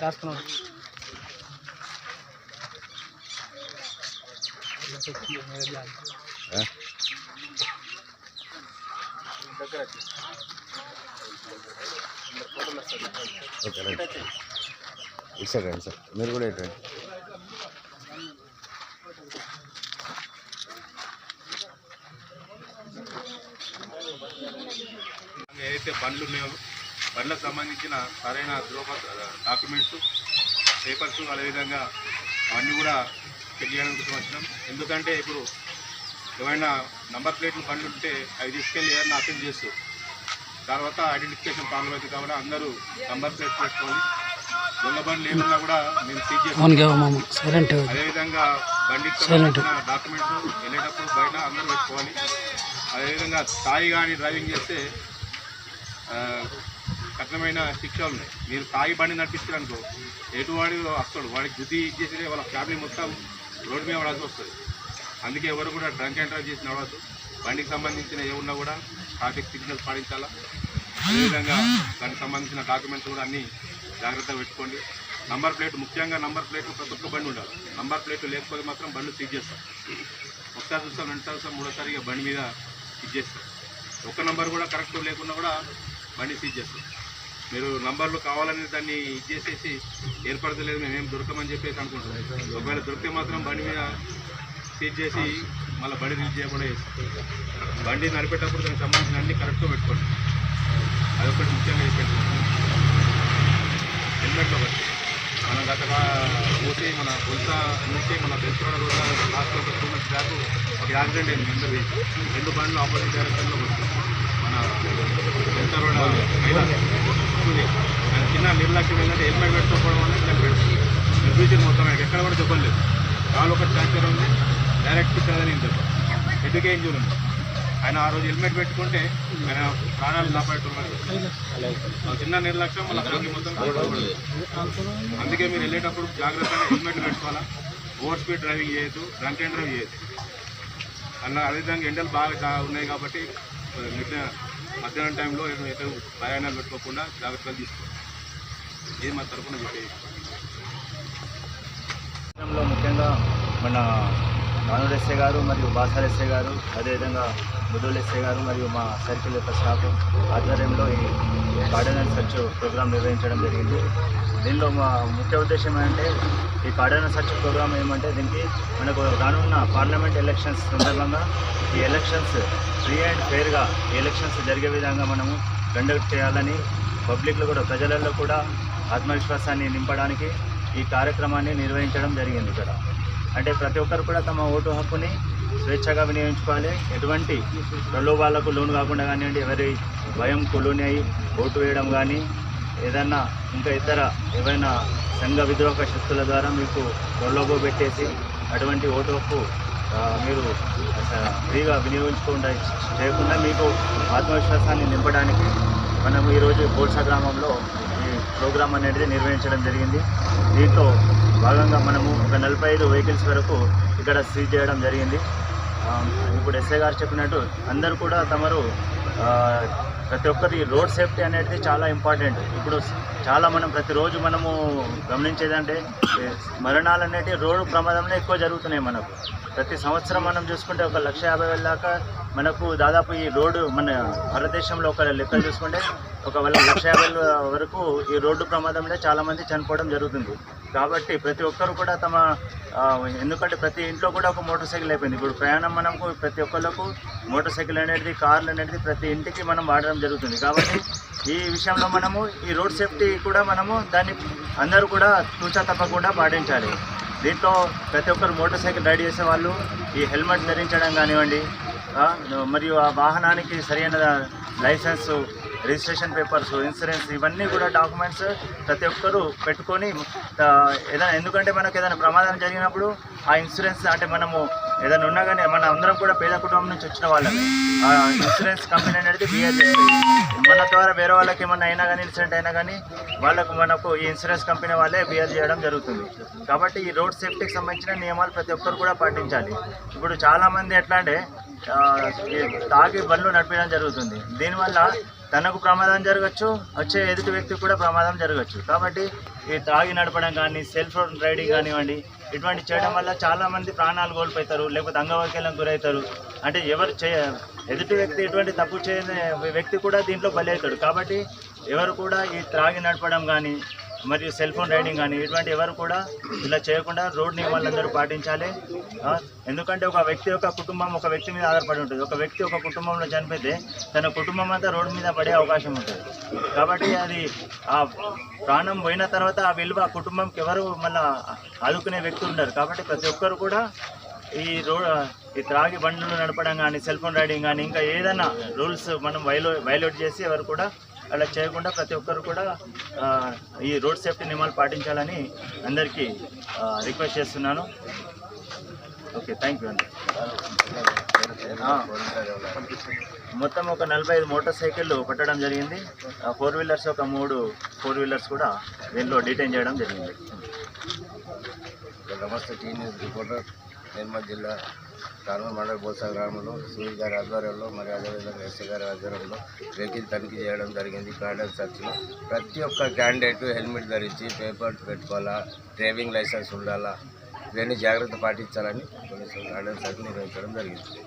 దాచుకున్నాడు ఆ? ఓకే రండి ఇటు సైడ్ రండి సార్ మీరు కూడా ఇటు రండి ఏదైతే బండ్లు ఉన్నాయో బండ్లకు సంబంధించిన సరైన ధ్రువ డాక్యుమెంట్స్ పేపర్స్ అదేవిధంగా అవన్నీ కూడా తెలియడానికి వచ్చినాం. ఎందుకంటే ఇప్పుడు ఏమైనా నంబర్ ప్లేట్లు బండ్లు ఉంటే అవి తీసుకెళ్ళి ఏదైనా అటెండ్ చేస్తారు తర్వాత ఐడెంటిఫికేషన్ ప్రాబ్లం అవుతుంది కాబట్టి అందరూ నంబర్ ప్లేట్ పెట్టుకోవాలి దొంగ బండ్లు ఏమన్నా కూడా మేము సీజ్ చేస్తాం. అదేవిధంగా బండికి. సంబంధించిన డాక్యుమెంట్స్ వెళ్ళేటప్పుడు బయట అందరూ పెట్టుకోవాలి అదేవిధంగా తాయి కానీ డ్రైవింగ్ చేస్తే కఠినమైన శిక్షలు ఉన్నాయి మీరు తాగి బండి నడిపిస్తారు అనుకో వాడి వస్తాడు? వాడికి బుద్ధి ఇచ్చేసి వాళ్ళ ఫ్యామిలీ మొత్తం రోడ్డు మీద పడాల్సి వస్తుంది. అందుకే ఎవరు కూడా డ్రంక్ అండ్ డ్రైవ్ చేసి నడవద్దు. బండికి సంబంధించిన ఏమున్నా కూడా ట్రాఫిక్ సిగ్నల్స్ పాటించాలా? అదేవిధంగా దానికి సంబంధించిన డాక్యుమెంట్స్ కూడా అన్నీ జాగ్రత్తగా పెట్టుకోండి. నంబర్ ప్లేట్ ముఖ్యంగా నంబర్ ప్లేట్ ప్రతి ఒక్క బండి ఉండాలి. నంబర్ ప్లేట్ లేకపోతే మాత్రం బండ్లు సీజ్ చేస్తాం ఒకసారి చూస్తాం రెండుసారి చూస్తాం మూడోసారి ఇక బండి మీద సీజ్ చేస్తాం ఒక నంబర్ కూడా కరెక్ట్ లేకున్నా కూడా బండి సీజ్ చేస్తాం మీరు నంబర్లు కావాలని దాన్ని ఇచ్చేసేసి ఏర్పడతలేదు మేము ఏం దొరకమని చెప్పేసి అనుకుంటున్నాం. ఒకవేళ దొరికితే మాత్రం బండి మీద సీజ్ చేసి మళ్ళీ బండి రిలీజ్ చేయకుండా చేస్తాం. బండి నడిపేటప్పుడు దానికి సంబంధించిన అన్ని కరెక్ట్గా పెట్టుకోండి. అదొకటి ముఖ్యంగా చెప్పండి హెల్మెట్లో బట్టి మనం గత పోతే మన కొలత నుంచి మన బెల్స్రోడ్ రోడ్ లాస్ట్ ఒక టూ మంత్స్ బ్యాక్ ఒక యాక్సిడెంట్ అయింది రెండు రెండు బండ్లు ఆపోజిట్ డైరెక్షన్లో మన బెల్సా రోడ్డు మహిళ ఆయన చిన్న నిర్లక్ష్యం ఏంటంటే హెల్మెట్ పెట్టుకోవడం వల్ల చనిపోయాడు ఫ్యూచర్ మొత్తం నాకు ఎక్కడ కూడా చెప్పలేదు కాలు ఒక ఫ్రాక్చర్ ఉంది. డైరెక్ట్ కదని దెబ్బ ఎందుకే ఇంజూర్ ఉంది ఆయన ఆ రోజు హెల్మెట్ పెట్టుకుంటే ఆయన ప్రాణాలు కాపాడుతున్నారు చిన్న నిర్లక్ష్యం మన మొత్తం అందుకే మీరు వెళ్ళేటప్పుడు జాగ్రత్తగా హెల్మెట్ పెట్టుకోవాలా? ఓవర్ స్పీడ్ డ్రైవింగ్ చేయొద్దు డ్రంక్ అండ్ డ్రైవ్ చేయొద్దు. అలా అదేవిధంగా ఎండలు బాగా ఉన్నాయి కాబట్టి మధ్యాహ్నం టైంలో ఎటు ప్రయాణాలు పెట్టుకోకుండా జాగ్రత్తలు తీసుకోవాలి ఇది మన తరఫున చెప్పేది ముఖ్యంగా మన నానూరు గారు మరియు బాసారెస్సే గారు అదేవిధంగా ముదుల్ గారు మరియు మా సర్కిల్ యొక్క స్టాఫ్ ఆధ్వర్యంలో ఈ కార్డినల్ సర్చ్ ప్రోగ్రాం నిర్వహించడం జరిగింది. దీనిలో మా ముఖ్య ఉద్దేశం ఏంటంటే ఈ కార్డినల్ సర్చ్ ప్రోగ్రాం ఏమంటే దీనికి మనకు రానున్న పార్లమెంట్ ఎలక్షన్స్ సందర్భంగా ఈ ఎలక్షన్స్ ఫ్రీ అండ్ ఫెయిర్గా ఈ ఎలక్షన్స్ జరిగే విధంగా మనము కండక్ట్ చేయాలని పబ్లిక్లో కూడా ప్రజలలో కూడా ఆత్మవిశ్వాసాన్ని నింపడానికి ఈ కార్యక్రమాన్ని నిర్వహించడం జరిగింది ఇక్కడ. అంటే ప్రతి ఒక్కరు కూడా తమ ఓటు హక్కుని స్వేచ్ఛగా వినియోగించుకోవాలి. ఎటువంటి ప్రలోభాలకు లోను కాకుండా కానివ్వండి ఎవరి భయంకు లోని అయి ఓటు వేయడం కానీ ఏదన్నా ఇంకా ఇతర ఏవైనా సంఘ విద్రోహ శక్తుల ద్వారా మీకు ప్రలోభ పెట్టేసి అటువంటి ఓటు హక్కు మీరు ఫ్రీగా వినియోగించకుండా చేయకుండా మీకు ఆత్మవిశ్వాసాన్ని నింపడానికి మనం ఈరోజు బోల్సా గ్రామంలో ఈ ప్రోగ్రాం అనేది నిర్వహించడం జరిగింది. దీంట్లో భాగంగా మనము ఒక నలభై ఐదు వెహికల్స్ వరకు ఇక్కడ సీజ్ చేయడం జరిగింది. ఇప్పుడు ఎస్ఐ గారు చెప్పినట్టు అందరూ కూడా తమరు ప్రతి ఒక్కరి రోడ్ సేఫ్టీ అనేది చాలా ఇంపార్టెంట్. ఇప్పుడు చాలా మనం ప్రతిరోజు మనము గమనించేదంటే మరణాలు అనేటివి రోడ్డు ప్రమాదంలో ఎక్కువ జరుగుతున్నాయి మనకు. ప్రతి సంవత్సరం మనం చూసుకుంటే ఒక లక్ష యాభై వేల దాకా మనకు దాదాపు ఈ రోడ్డు మన భారతదేశంలో ఒక లెక్కలు చూసుకుంటే ఒకవేళ లక్ష వరకు ఈ రోడ్డు ప్రమాదంలో చాలామంది చనిపోవడం జరుగుతుంది. కాబట్టి ప్రతి ఒక్కరు కూడా తమ ఎందుకంటే ప్రతి ఇంట్లో కూడా ఒక మోటార్ సైకిల్ అయిపోయింది. ఇప్పుడు ప్రయాణం మనకు ప్రతి ఒక్కళ్ళకు మోటార్ సైకిల్ అనేది కార్లు అనేది ప్రతి ఇంటికి మనం వాడడం జరుగుతుంది. కాబట్టి ఈ విషయంలో మనము ఈ రోడ్ సేఫ్టీ కూడా మనము దాన్ని అందరూ కూడా తూచా తప్పకుండా పాటించాలి. దీంట్లో ప్రతి ఒక్కరు మోటార్ సైకిల్ రైడ్ చేసే వాళ్ళు ఈ హెల్మెట్ ధరించడం కానివ్వండి మరియు ఆ వాహనానికి సరైన లైసెన్స్ రిజిస్ట్రేషన్ పేపర్స్ ఇన్సూరెన్స్ ఇవన్నీ కూడా డాక్యుమెంట్స్ ప్రతి ఒక్కరు పెట్టుకొని ఏదైనా ఎందుకంటే మనకు ఏదైనా ప్రమాదం జరిగినప్పుడు ఆ ఇన్సూరెన్స్ అంటే మనము ఏదైనా ఉన్నా కానీ మన అందరం కూడా పేద కుటుంబం నుంచి వచ్చిన వాళ్ళమే. ఆ ఇన్సూరెన్స్ కంపెనీ అనేది బిఆర్ చేస్తుంది. మన ద్వారా వేరే వాళ్ళకి ఏమన్నా అయినా కానీ ఇన్సిడెంట్ అయినా కానీ వాళ్ళకు మనకు ఈ ఇన్సూరెన్స్ కంపెనీ వాళ్ళే బిఆర్ చేయడం జరుగుతుంది. కాబట్టి ఈ రోడ్ సేఫ్టీకి సంబంధించిన నియమాలు ప్రతి ఒక్కరు కూడా పాటించాలి. ఇప్పుడు చాలామంది ఎట్లా అంటే తాగి బండ్లు నడిపించడం జరుగుతుంది. దీనివల్ల తనకు ప్రమాదం జరగచ్చు వచ్చే ఎదుటి వ్యక్తికి కూడా ప్రమాదం జరగచ్చు. కాబట్టి ఈ తాగి నడపడం కానీ సెల్ ఫోన్ రైడింగ్ కానివ్వండి ఇటువంటి చేయడం వల్ల చాలా మంది ప్రాణాలు కోల్పోతారు లేకపోతే అంగవైకల్యం గురవుతారు. అంటే ఎవరు చే ఎదుటి వ్యక్తి ఎటువంటి తప్పు చేయని వ్యక్తి కూడా దీంట్లో బలి అవుతాడు. కాబట్టి ఎవరు కూడా ఈ త్రాగి నడపడం కానీ మరియు సెల్ ఫోన్ రైడింగ్ కానీ ఇటువంటి ఎవరు కూడా ఇలా చేయకుండా రోడ్ నియమాలందరూ పాటించాలి. ఎందుకంటే ఒక వ్యక్తి యొక్క కుటుంబం ఒక వ్యక్తి మీద ఆధారపడి ఉంటుంది. ఒక వ్యక్తి ఒక కుటుంబంలో చనిపోతే తన కుటుంబం అంతా రోడ్డు మీద పడే అవకాశం ఉంటుంది. కాబట్టి అది ఆ ప్రాణం పోయిన తర్వాత ఆ విలువ ఆ కుటుంబంకి ఎవరు మళ్ళీ ఆదుకునే వ్యక్తి ఉండరు. కాబట్టి ప్రతి ఒక్కరు కూడా ఈ రోడ్ ఈ త్రాగి బండ్లు నడపడం కానీ సెల్ ఫోన్ రైడింగ్ కానీ ఇంకా ఏదైనా రూల్స్ మనం వైలో వైలేట్ చేసి ఎవరు కూడా అలా చేయకుండా ప్రతి ఒక్కరు కూడా ఈ రోడ్ సేఫ్టీ నియమాలు పాటించాలని అందరికీ రిక్వెస్ట్ చేస్తున్నాను. ఓకే థ్యాంక్ యూ అండి. మొత్తం ఒక నలభై ఐదు మోటార్ సైకిళ్ళు పట్టడం జరిగింది. ఫోర్ వీలర్స్ ఒక మూడు ఫోర్ వీలర్స్ కూడా దీనిలో డిటైన్ చేయడం జరిగింది. నమస్తే టీ న్యూస్ రిపోర్టర్ నిర్మల్ జిల్లా కానూరు మండల బోసా గ్రామంలో సూర్య గారి ఆధ్వర్యంలో మరి అదేవిధంగా ఎస్ఐ గారి ఆధ్వర్యంలో వెహికల్ తనిఖీ చేయడం జరిగింది. కార్డన్ సర్చ్లో ప్రతి ఒక్క క్యాండిడేట్ హెల్మెట్ ధరించి పేపర్స్ పెట్టుకోవాలా డ్రైవింగ్ లైసెన్స్ ఉండాలా ఇవన్నీ జాగ్రత్త పాటించాలని పోలీసులు కార్డన్ సర్చ్ నిర్వహించడం జరిగింది.